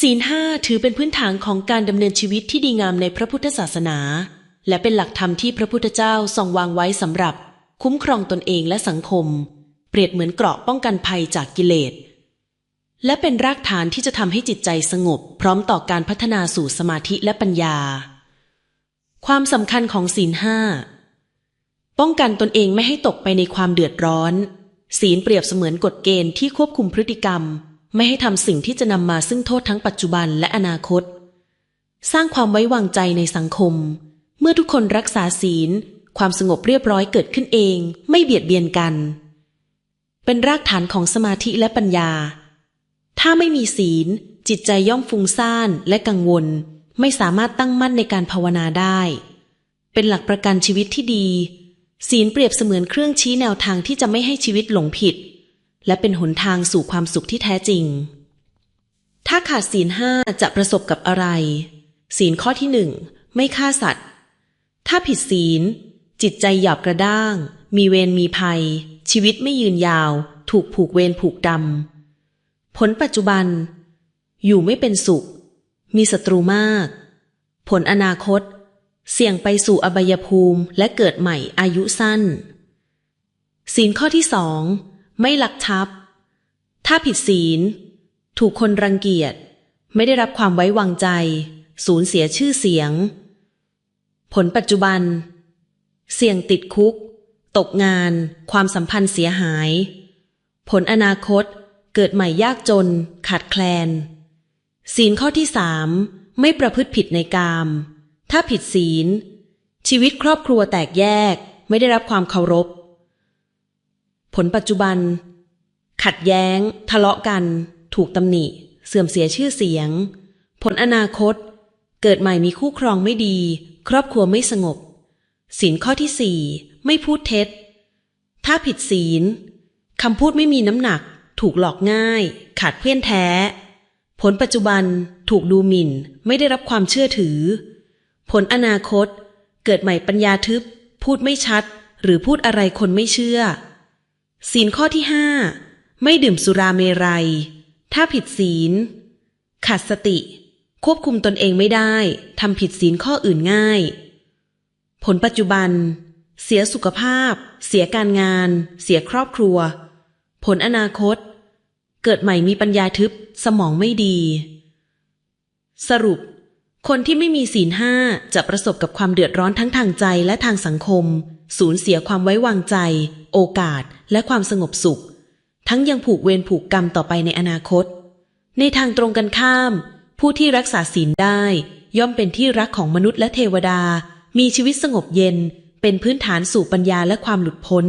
ศีลห้าถือเป็นพื้นฐานของการดำเนินชีวิตที่ดีงามในพระพุทธศาสนา และเป็นหลักธรรมที่พระพุทธเจ้าทรงวางไว้สำหรับ คุ้มครองตนเองและสังคม เปรียบเหมือนเกราะป้องกันภัยจากกิเลส และเป็นรากฐานที่จะทำให้จิตใจสงบ พร้อมต่อการพัฒนาสู่สมาธิและปัญญา ความสำคัญของศีลห้าป้องกันตนเองไม่ให้ตกไปในความเดือดร้อน ศีลเปรียบเสมือนกฎเกณฑ์ที่ควบคุมพฤติกรรม ไม่ให้ทำสิ่งที่จะนำมาซึ่งโทษทั้งปัจจุบันและอนาคต สร้างความไว้วางใจในสังคม เมื่อทุกคนรักษาศีล ความสงบเรียบร้อยเกิดขึ้นเอง ไม่เบียดเบียนกัน เป็นรากฐานของสมาธิและปัญญา ถ้าไม่มีศีล จิตใจย่อมฟุ้งซ่านและกังวล ไม่สามารถตั้งมั่นในการภาวนาได้ เป็นหลักประกันชีวิตที่ดี ศีลเปรียบเสมือนเครื่องชี้แนวทางที่จะไม่ให้ชีวิตหลงผิด และเป็นหนทางสู่ความสุขที่แท้จริง ถ้าขาดศีลห้าจะประสบกับอะไร ศีลข้อที่หนึ่งไม่ฆ่าสัตว์ ถ้าผิดศีล จิตใจหยาบกระด้าง มีเวรมีภัย ชีวิตไม่ยืนยาว ถูกผูกเวรผูกกรรมผลปัจจุบัน อยู่ไม่เป็นสุข มีศัตรูมาก ผลอนาคต เสี่ยงไปสู่อบายภูมิและเกิดใหม่อายุสั้นศีลข้อที่สอง ไม่ลักทรัพย์ ถ้าผิดศีล ถูกคนรังเกียจ ไม่ได้รับความไว้วางใจ สูญเสียชื่อเสียง ผลปัจจุบัน เสี่ยงติดคุก ตกงาน ความสัมพันธ์เสียหาย ผลอนาคตเกิดใหม่ยากจน ขาดแคลน ศีลข้อที่สามไม่ประพฤติผิดในกาม ถ้าผิดศีล ชีวิตครอบครัวแตกแยกไม่ได้รับความเคารพ ผลปัจจุบัน ขัดแย้ง ทะเลาะกัน ถูกตำหนิ เสื่อมเสียชื่อเสียง ผลอนาคต เกิดใหม่มีคู่ครองไม่ดี ครอบครัวไม่สงบศีลข้อที่สี่ไม่พูดเท็จ ถ้าผิดศีลคำพูดไม่มีน้ำหนัก ถูกหลอกง่าย ขาดเพื่อนแท้ ผลปัจจุบันถูกดูหมิ่น ไม่ได้รับความเชื่อถือ ผลอนาคต เกิดใหม่ปัญญาทึบ พูดไม่ชัด หรือพูดอะไรคนไม่เชื่อ ศีลข้อที่ห้าไม่ดื่มสุราเมรัย ถ้าผิดศีล ขาดสติ ควบคุมตนเองไม่ได้ทำผิดศีลข้ออื่นง่าย ผลปัจจุบัน เสียสุขภาพ เสียการงาน เสียครอบครัว ผลอนาคต เกิดใหม่มีปัญญาทึบสมองไม่ดี สรุป คนที่ไม่มีศีลห้าจะประสบกับความเดือดร้อนทั้งทางใจและทางสังคม สูญเสียความไว้วางใจ โอกาส และความสงบสุข ทั้งยังผูกเวรผูกกรรมต่อไปในอนาคต ในทางตรงกันข้าม ผู้ที่รักษาศีลได้ ย่อมเป็นที่รักของมนุษย์และเทวดา มีชีวิตสงบเย็น เป็นพื้นฐานสู่ปัญญาและความหลุดพ้น